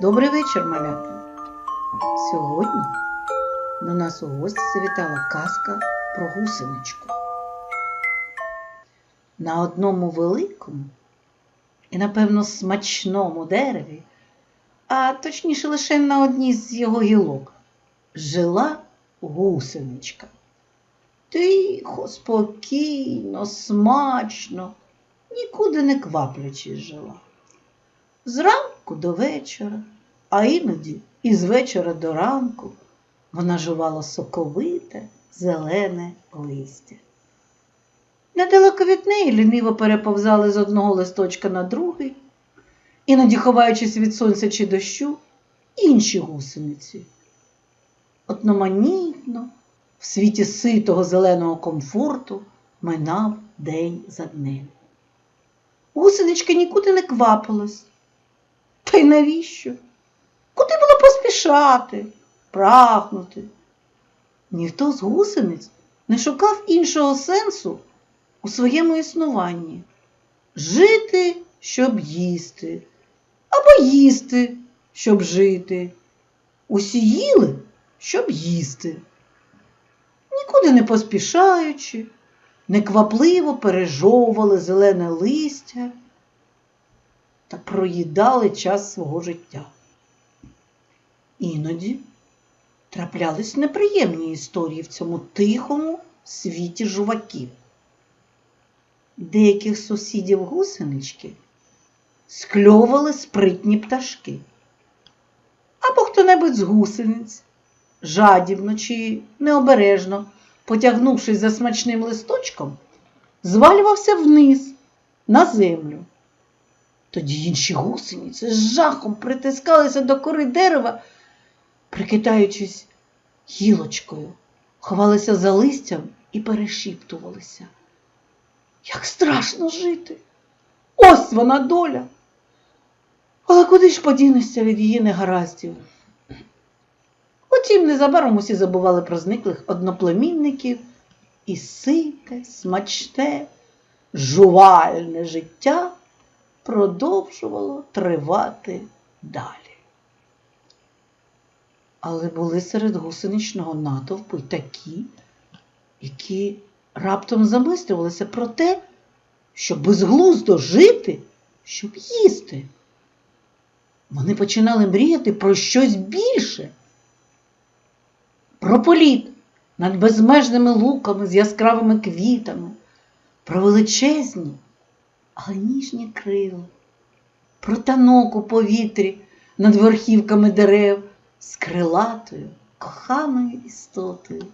Добрий вечір, малята. Сьогодні до нас у гості завітала казка про гусеничку. На одному великому і, напевно, смачному дереві, а точніше лише на одній з його гілок, жила гусеничка. Тихо, спокійно, смачно, нікуди не кваплячись жила. Зранку до вечора, а іноді і з вечора до ранку вона жувала соковите, зелене листя. Недалеко від неї ліниво переповзали з одного листочка на другий, іноді ховаючись від сонця чи дощу, інші гусениці. Одноманітно, в світі ситого зеленого комфорту минав день за днем. Гусеничка нікуди не квапилась. Та й навіщо? Куди було поспішати, прагнути? Ніхто з гусениць не шукав іншого сенсу у своєму існуванні. Жити, щоб їсти, або їсти, щоб жити. Усі їли, щоб їсти. Нікуди не поспішаючи, неквапливо пережовували зелене листя та проїдали час свого життя. Іноді траплялись неприємні історії в цьому тихому світі жуваків. Деяких сусідів гусенички скльовували спритні пташки. Або хто-небудь з гусениць, жадібно чи необережно, потягнувшись за смачним листочком, звалювався вниз на землю. Тоді інші гусениці з жахом притискалися до кори дерева, прикидаючись гілочкою, ховалися за листям і перешіптувалися. Як страшно жити! Ось вона доля. Але куди ж подінешся від її негараздів? Утім, незабаром усі забували про зниклих одноплемінників і сите, смачне, жувальне життя продовжувало тривати далі. Але були серед гусеничного натовпу й такі, які раптом замислювалися про те, щоб безглуздо жити, щоб їсти. Вони починали мріяти про щось більше, про політ над безмежними луками з яскравими квітами, про величезні але ніжні крила, про танок у повітрі над верхівками дерев з крилатою, коханою істотою.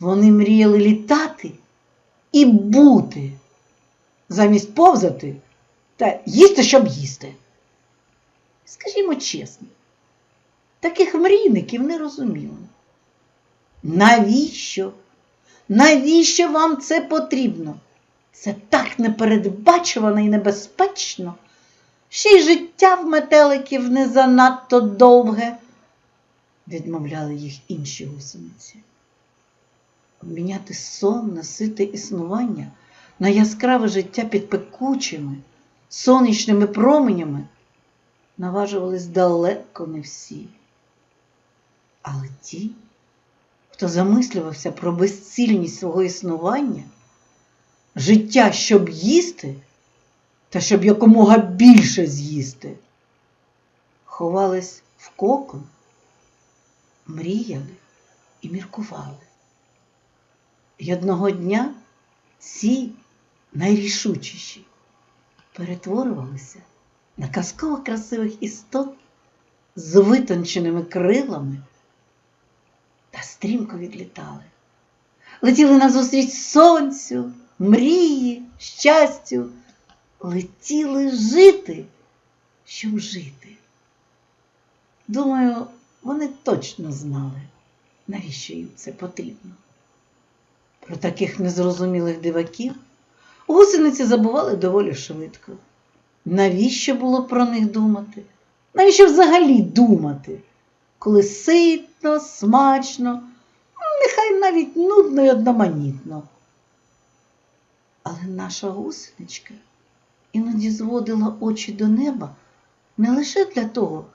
Вони мріяли літати і бути, замість повзати та їсти, щоб їсти. Скажімо чесно, таких мрійників не розуміли. Навіщо? Навіщо вам це потрібно? Це так непередбачувано і небезпечно, ще й життя в метеликів не занадто довге, відмовляли їх інші гусениці. Обміняти сон на сите існування на яскраве життя під пекучими, сонячними променями наважувались далеко не всі. Але ті, хто замислювався про безцільність свого існування, життя, щоб їсти, та щоб якомога більше з'їсти. Ховались в кокон, мріяли і міркували. І одного дня ці найрішучіші перетворювалися на казково красивих істот з витонченими крилами та стрімко відлітали. Летіли назустріч сонцю, мрії, щастю, летіли жити, щоб жити. Думаю, вони точно знали, навіщо їм це потрібно. Про таких незрозумілих диваків гусениці забували доволі швидко. Навіщо було про них думати? Навіщо взагалі думати, коли ситно, смачно, нехай навіть нудно і одноманітно. Але наша гусеничка іноді зводила очі до неба не лише для того,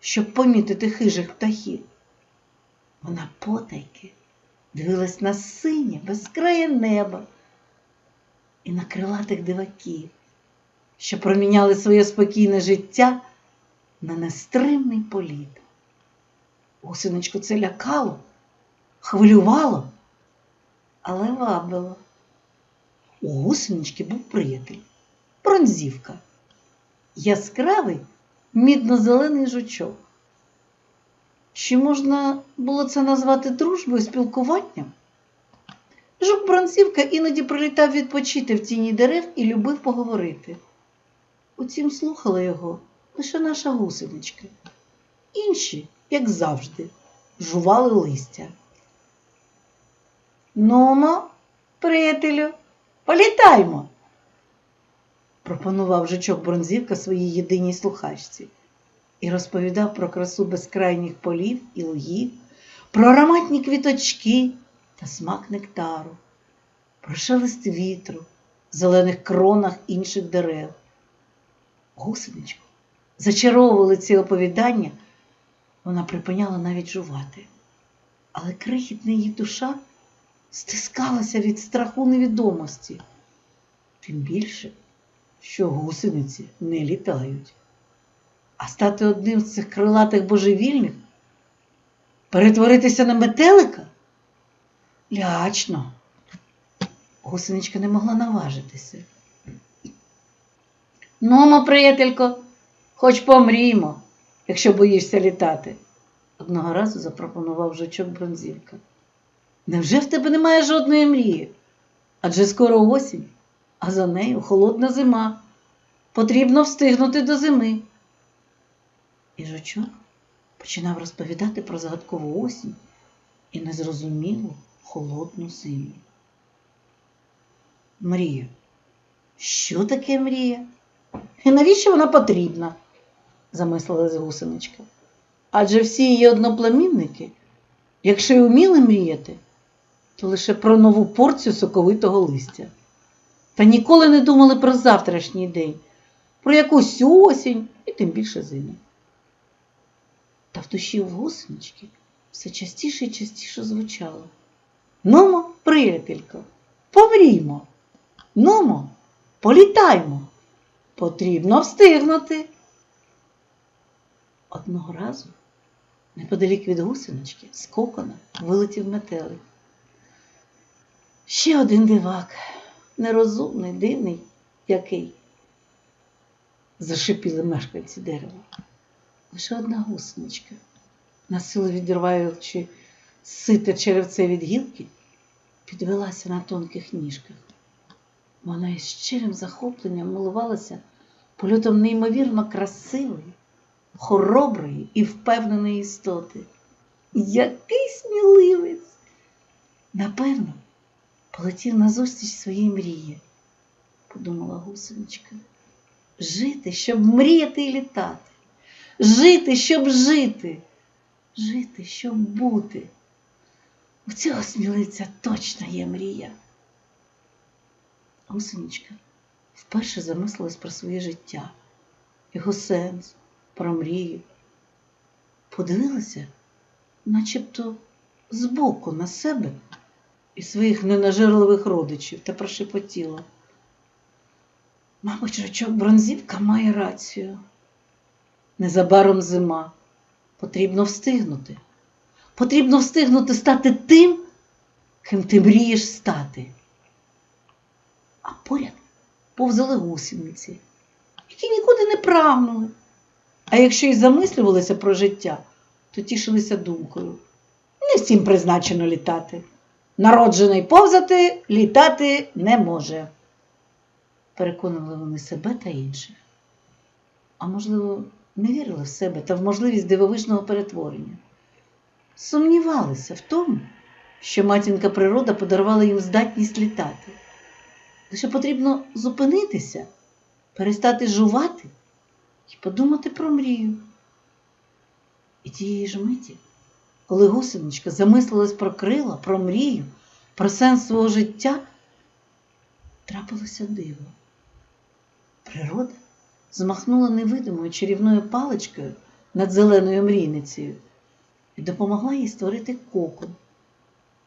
щоб помітити хижих птахів. Вона потайки дивилась на синє, безкрає небо і на крилатих диваків, що проміняли своє спокійне життя на нестримний політ. Гусеничку це лякало, хвилювало, але вабило. У гусенички був приятель, бронзівка, яскравий мідно-зелений жучок. Чи можна було це назвати дружбою, спілкуванням? Жук Бронзівка іноді прилітав відпочити в тіні дерев і любив поговорити. Утім, слухала його лише наша гусеничка. Інші, як завжди, жували листя. Нумо, приятелю, політаймо, пропонував жучок Бронзівка своїй єдиній слухачці і розповідав про красу безкрайніх полів і лугів, про ароматні квіточки та смак нектару, про шелест вітру, зелених кронах інших дерев. Гусеничку зачаровували ці оповідання, вона припиняла навіть жувати, але крихітна її душа стискалася від страху невідомості, тим більше, що гусениці не літають. А стати одним з цих крилатих божевільних, перетворитися на метелика? Лячно. Гусеничка не могла наважитися. Нумо, приятелько, хоч помріємо, якщо боїшся літати, одного разу запропонував жучок Бронзівка. Невже в тебе немає жодної мрії? Адже скоро осінь, а за нею холодна зима. Потрібно встигнути до зими. І жучок починав розповідати про загадкову осінь і незрозумілу холодну зиму. Мрія. Що таке мрія? І навіщо вона потрібна? замислилась гусеничка. Адже всі її одноплемінники, якщо й уміли мріяти, лише про нову порцію соковитого листя. Та ніколи не думали про завтрашній день, про якусь осінь і тим більше зиму. Та в душі в гусенички все частіше і частіше звучало. Нумо, приятелько, помріймо. Нумо, політаймо. Потрібно встигнути. Одного разу, неподалік від гусенички, з кокона вилетів метелик. Ще один дивак, нерозумний, дивний, який. Зашипіли мешканці дерева. Лише одна гусеничка, насилу відриваючи сите черевце від гілки, підвелася на тонких ніжках. Вона із щирим захопленням милувалася польотом неймовірно красивої, хороброї і впевненої істоти. Який сміливець! Напевно, полетів назустріч своїй мрії, подумала гусеничка. Жити, щоб мріяти і літати, жити, щоб жити, жити, щоб бути. У цього сміливця точно є мрія. Гусеничка вперше замислилась про своє життя, його сенс, про мрію. Подивилася, начебто збоку на себе і своїх ненажерливих родичів та прошепотіла. Мабуть, жучок Бронзівка має рацію. Незабаром зима. Потрібно встигнути. Потрібно встигнути стати тим, ким ти мрієш стати. А поряд повзали гусениці, які нікуди не прагнули. А якщо й замислювалися про життя, то тішилися думкою. Не всім призначено літати. Народжений повзати літати не може. Переконували вони себе та інших. А можливо, не вірили в себе та в можливість дивовижного перетворення. Сумнівалися в тому, що матінка природа подарувала їм здатність літати. Лише потрібно зупинитися, перестати жувати і подумати про мрію. І тієї ж миті, коли гусеничка замислилась про крила, про мрію, про сенс свого життя, трапилося диво. Природа змахнула невидимою чарівною паличкою над зеленою мрійницею і допомогла їй створити кокон,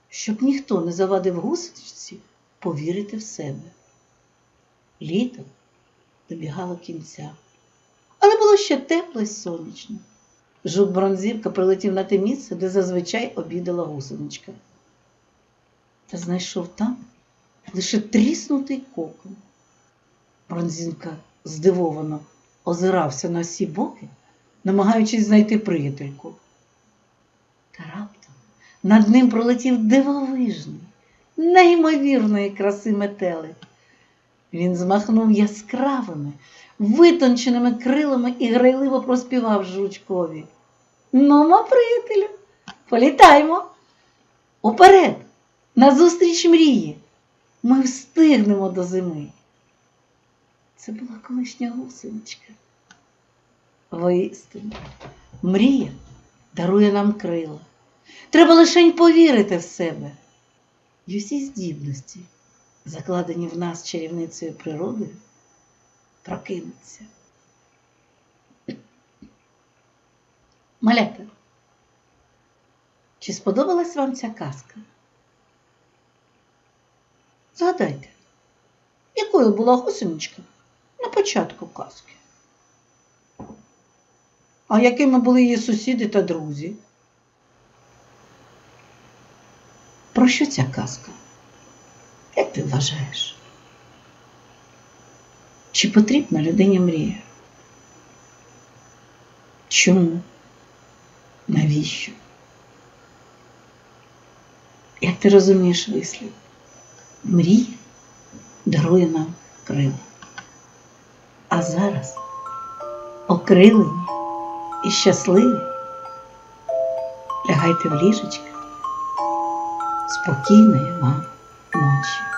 щоб ніхто не завадив гусечці повірити в себе. Літо добігало кінця, але було ще тепло й сонячно. Жук бронзівка прилетів на те місце, де зазвичай обідала гусеничка. Та знайшов там лише тріснутий кокон. Бронзінка здивовано озирався на всі боки, намагаючись знайти приятельку. Та раптом над ним пролетів дивовижний, неймовірної краси метелик. Він змахнув яскравими, витонченими крилами і грайливо проспівав жучкові. Ну, ма, приятелю, політаємо. Уперед, назустріч мрії. Ми встигнемо до зими. Це була колишня гусеничка. Воістину, мрія дарує нам крила. Треба лише повірити в себе. І всі здібності, закладені в нас чарівницею природи, прокинуться. Малята, чи сподобалась вам ця казка? Згадайте, якою була гусеничка на початку казки? А якими були її сусіди та друзі? Про що ця казка? Як ти вважаєш? Чи потрібна людині мрія? Чому? Навіщо? Як ти розумієш вислів? Мрія дарує нам крила. А зараз окрилені і щасливі лягайте в ліжечка спокійної вам ночі.